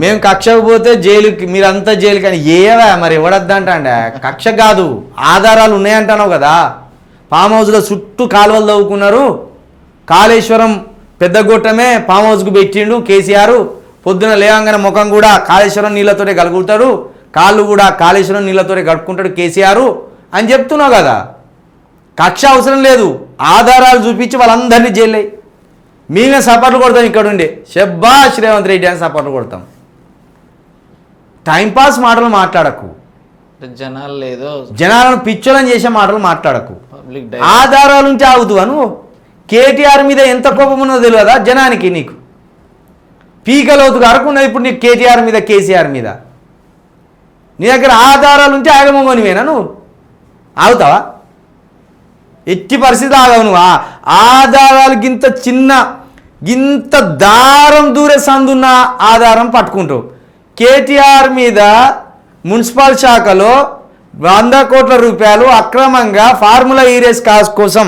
మేము కక్షకు పోతే జైలుకి మీరంతా జైలు కానీ ఏవా మరి? ఇవ్వడద్దంటే కక్ష కాదు. ఆధారాలు ఉన్నాయంటున్నావు కదా. ఫామ్ హౌస్లో చుట్టూ కాలువలు తవ్వుకున్నారు. కాళేశ్వరం పెద్ద గొట్టమే ఫామ్ హౌస్కు పెట్టిండు కేసీఆర్. పొద్దున లేవంగానే ముఖం కూడా కాళేశ్వరం నీళ్ళతోనే కలుగుతాడు. కాళ్ళు కూడా కాళేశ్వరం నీళ్ళతోనే కడుక్కుంటాడు కేసీఆర్ అని చెప్తున్నావు కదా. కక్ష అవసరం లేదు. ఆధారాలు చూపించి వాళ్ళందరినీ జైలు మేమే సపోర్ట్లు కొడతాం ఇక్కడ ఉండి శ్రీవంత్ రేవంత్ రెడ్డి అని సపోర్ట్లు కొడతాం. టైంపాస్ మాటలు మాట్లాడకు. జనాలు లేదో జనాలను పిచ్చోలని చేసే మాటలు మాట్లాడకు. ఆధారాలు ఉంటే ఆగుతువా నువ్వు కేటీఆర్ మీద ఎంత కోపం ఉన్నదో తెలియదా? జనానికి నీకు. పీకలోతుకు అరకున్నది ఇప్పుడు నీకు కేటీఆర్ మీద కేసీఆర్ మీద. నీ దగ్గర ఆధారాలు ఉంటే ఆగమోగనివేనా నువ్వు? ఆగుతావా? ఎట్టి పరిస్థితి ఆగవు నువ్వు. ఆధారాలు గింత చిన్న గింత దారం దూరే సందున్న ఆధారం పట్టుకుంటావు. కేటీఆర్ మీద మున్సిపల్ శాఖలో వంద కోట్ల రూపాయలు అక్రమంగా ఫార్ములా ఈరేస్ కాస్ కోసం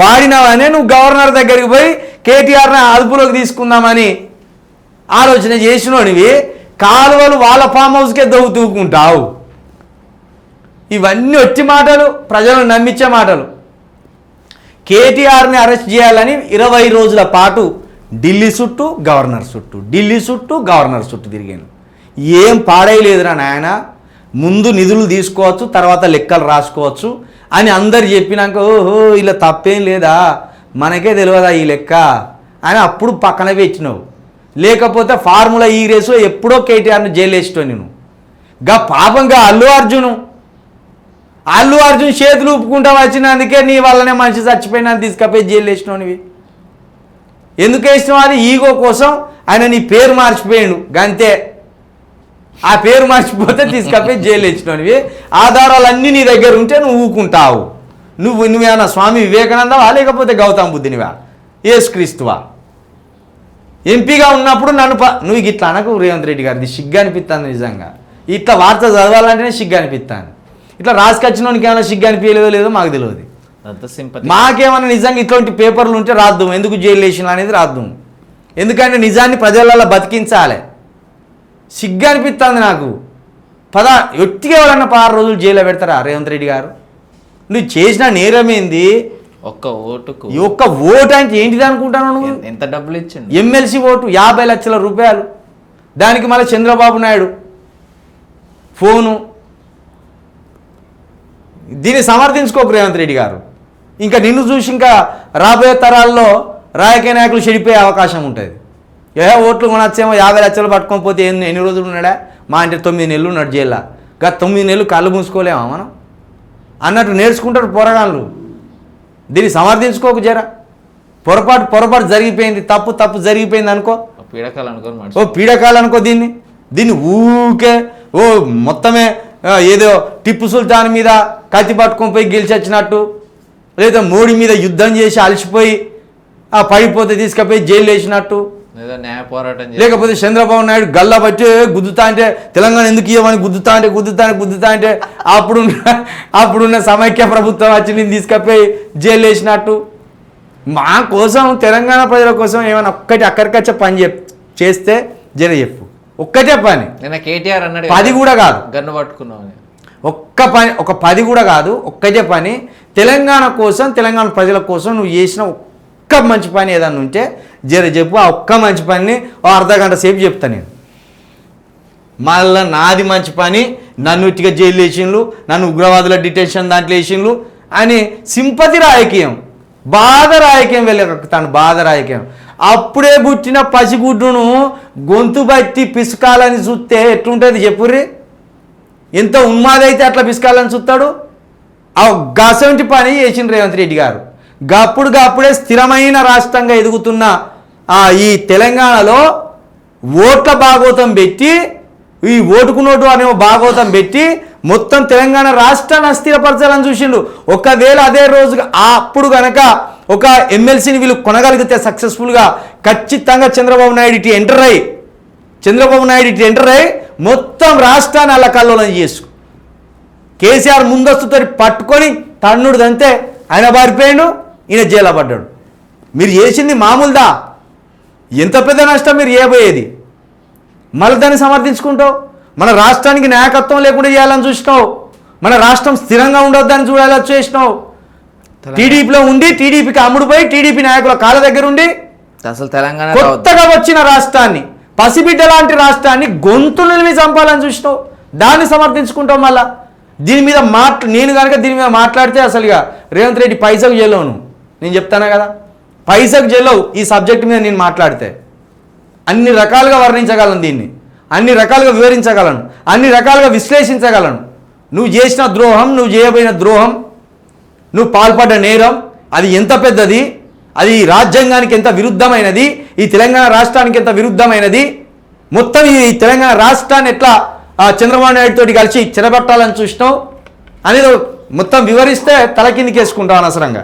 వాడినవనే నువ్వు గవర్నర్ దగ్గరికి పోయి కేటీఆర్ని అదుపులోకి తీసుకుందామని ఆలోచన చేసినోనివి కాలువలు వాళ్ళ ఫామ్ హౌస్కే దవ్వు తూకుంటావు. ఇవన్నీ వచ్చి మాటలు ప్రజలను నమ్మించే మాటలు. కేటీఆర్ని అరెస్ట్ చేయాలని ఇరవై రోజుల పాటు ఢిల్లీ చుట్టూ గవర్నర్ చుట్టూ ఢిల్లీ చుట్టూ గవర్నర్ చుట్టూ తిరిగాను ఏం పాడేయలేదురా నాయన. ముందు నిధులు తీసుకోవచ్చు తర్వాత లెక్కలు రాసుకోవచ్చు అని అందరు చెప్పినాక ఓహో ఇలా తప్పేం లేదా? మనకే తెలియదా ఈ లెక్క? అని అప్పుడు పక్కన పెట్టినావు. లేకపోతే ఫార్ములా ఈ రేసు ఎప్పుడో కేటీఆర్ని జైలు నేను. గా పాపంగా అల్లు అర్జును. అల్లు అర్జున్ చేతులు ఊపుకుంటా వచ్చినందుకే నీ వల్లనే మనిషి చచ్చిపోయినా తీసుకపోయి జైలు వేసినవి ఎందుకు వేసినావు అది? ఈగో కోసం ఆయన నీ పేరు మార్చిపోయాడు. గంతే. ఆ పేరు మార్చిపోతే తీసుకపోయి జైలు వేసినవి ఆధారాలన్నీ నీ దగ్గర ఉంటే నువ్వు ఊకుంటావు. నువ్వు నువ్వేమన్నా స్వామి వివేకానందవా లేకపోతే గౌతమ బుద్ధినివా? ఏసుక్రీస్తువా ఎంపీగా ఉన్నప్పుడు నన్ను ప నువ్వు ఇట్లా అనకు రేవంత్ రెడ్డి గారిది సిగ్గు అనిపిస్తాను నిజంగా. ఇట్లా వార్త చదవాలంటేనే సిగ్గు అనిపిస్తాను ఇట్లా రాసుకొచ్చినోనికి ఏమైనా సిగ్గు అనిపించలేదో లేదో మాకు తెలియదు. మాకేమైనా నిజంగా ఇట్లాంటి పేపర్లు ఉంటే రాద్దాం ఎందుకు జైలు వేసిన అనేది రాద్దాం ఎందుకంటే నిజాన్ని ప్రజలలో బతికించాలి. సిగ్గు అనిపిస్తుంది నాకు. పద ఎట్టిగా ఎవరన్నా పదహారు రోజులు జైల్లో పెడతారా రేవంత్ రెడ్డి గారు? నువ్వు చేసిన నేరమేంది ఒక్క ఓటుకు. ఒక్క ఓటు అంటే ఏంటిది అనుకుంటాను నువ్వు? ఎంత డబ్బులు ఇచ్చిండు? ఎమ్మెల్సీ ఓటు యాభై లక్షల రూపాయలు. దానికి మళ్ళీ చంద్రబాబు నాయుడు. ఫోను. దీన్ని సమర్థించుకోకు రేవంత్ రెడ్డి గారు. ఇంకా నిన్ను చూసి ఇంకా రాబోయే తరాల్లో రాజకీయ నాయకులు చెడిపోయే అవకాశం ఉంటుంది. ఏ ఓట్లు కొనొచ్చేమో యాభై లక్షలు పట్టుకొని పోతే ఎన్ని ఎన్ని రోజులు ఉన్నాడా? మా అంటే తొమ్మిది నెలలు ఉన్నాడు జైల్లో. గత తొమ్మిది నెలలు కళ్ళు మూసుకోలేమా మనం? అన్నట్టు నేర్చుకుంటారు పోరగాళ్ళు. దీన్ని సమర్థించుకోకు జరా. పొరపాటు పొరపాటు జరిగిపోయింది తప్పు తప్పు జరిగిపోయింది అనుకో. పీడకాలు అనుకోని ఓ మనిషి పీడకాలు అనుకో దీన్ని. దీన్ని ఊకే ఓ మొత్తమే ఏదో టిప్పు సుల్తాన్ మీద కత్తి పట్టుకొని పోయి గెలిచొచ్చినట్టు లేదా మోడీ మీద యుద్ధం చేసి అలసిపోయి ఆ పడిపోతే తీసుకుపోయి జైలు వేసినట్టు. న్యాయ పోరాటం చేసి లేకపోతే చంద్రబాబు నాయుడు గల్లా పట్టి గుద్దుతా అంటే తెలంగాణ ఎందుకు ఇవ్వమని గుద్దుతా అంటే గుద్దుతా అంటే గుద్దుతా అంటే అప్పుడున్న అప్పుడున్న సమైక్య ప్రభుత్వం వచ్చి నేను తీసుకపోయి జైలు వేసినట్టు. మా కోసం తెలంగాణ ప్రజల కోసం ఏమైనా ఒక్కటి అక్కడికచ్చే పని చెప్ చేస్తే జర చెప్పు. ఒక్కటే పని. నిన్న కేటీఆర్ అన్నాడు పది కూడా కాదు. గన్ను పట్టుకున్నావు అని. ఒక్క పని ఒక పది కూడా కాదు ఒక్కటే పని. తెలంగాణ కోసం తెలంగాణ ప్రజల కోసం నువ్వు చేసిన ఒక్క మంచి పని ఏదన్నా ఉంటే జర చెప్పు ఆ ఒక్క మంచి పనిని ఓ అర్ధ గంట సేపు చెప్తాను నేను. మళ్ళా నాది మంచి పని నన్ను ఇటుగా జైలు వేసిండ్లు నన్ను ఉగ్రవాదుల డిటెన్షన్ దాంట్లో వేసిండ్లు అని సింపతి రాజకీయం బాధ రాజకీయం తను బాధ రాజకీయం. అప్పుడే పుట్టిన పసిగుడ్డును గొంతు బట్టి పిసుకాలని చూస్తే ఎట్లుంటుంది చెప్పుర్రి? ఎంత ఉన్మాదైతే అట్లా పిసుకాలని చూస్తాడు? ఆ గసంటి పని చేసిన రేవంత్ రెడ్డి గారు. గప్పుడు గప్పుడే స్థిరమైన రాష్ట్రంగా ఎదుగుతున్న ఆ ఈ తెలంగాణలో ఓట్ల భాగోతం పెట్టి ఈ ఓటుకు నోటు అనే భాగోతం పెట్టి మొత్తం తెలంగాణ రాష్ట్రాన్ని అస్థిరపరచాలని చూసిండు. ఒకవేళ అదే రోజు అప్పుడు కనుక ఒక ఎమ్మెల్సీని వీళ్ళు కొనగలిగితే సక్సెస్ఫుల్గా ఖచ్చితంగా చంద్రబాబు నాయుడు ఇటు ఎంటర్ అయ్యి చంద్రబాబు నాయుడు ఇటు ఎంటర్ అయ్యి మొత్తం రాష్ట్రాన్ని అలా కల్లోలం చేసు. కేసీఆర్ ముందస్తుతో పట్టుకొని తన్నుడు అంతే ఆయన పారిపోయాడు ఈయన జైల్లో పడ్డాడు. మీరు చేసింది మామూలుదా? ఎంత పెద్ద నష్టం మీరు చేయబోయేది? మళ్ళీ దాన్ని సమర్థించుకుంటావు? మన రాష్ట్రానికి నాయకత్వం లేకుండా చేయాలని చూసినావు? మన రాష్ట్రం స్థిరంగా ఉండొద్దని చూడాలని చేసినావు టీడీపీలో ఉండి టీడీపీకి అమ్ముడుపోయి టీడీపీ నాయకుల కాళ్ళ దగ్గర ఉండి అసలు తెలంగాణ కొత్తగా వచ్చిన రాష్ట్రాన్ని పసిబిడ్డ లాంటి రాష్ట్రాన్ని గొంతులని చంపాలని చూసినావు. దాన్ని సమర్థించుకుంటావు మళ్ళా. దీని మీద మాట్ నేను కనుక దీని మీద మాట్లాడితే అసలు ఇక రేవంత్ రెడ్డి పైసకు చెల్లవు నేను చెప్తానా కదా? పైసకు చెల్లవు ఈ సబ్జెక్ట్ మీద నేను మాట్లాడితే. అన్ని రకాలుగా వర్ణించగలను దీన్ని. అన్ని రకాలుగా వివరించగలను. అన్ని రకాలుగా విశ్లేషించగలను. నువ్వు చేసిన ద్రోహం నువ్వు చేయబోయిన ద్రోహం నువ్వు పాల్పడ్డ నేరం అది ఎంత పెద్దది? అది ఈ రాజ్యాంగానికి ఎంత విరుద్ధమైనది? ఈ తెలంగాణ రాష్ట్రానికి ఎంత విరుద్ధమైనది? మొత్తం ఈ తెలంగాణ రాష్ట్రాన్ని ఎట్లా చంద్రబాబు నాయుడు తోటి కలిసి చెరబట్టాలని చూసినావు? అనేది మొత్తం వివరిస్తే తల కిందికి వేసుకుంటావు అనవసరంగా.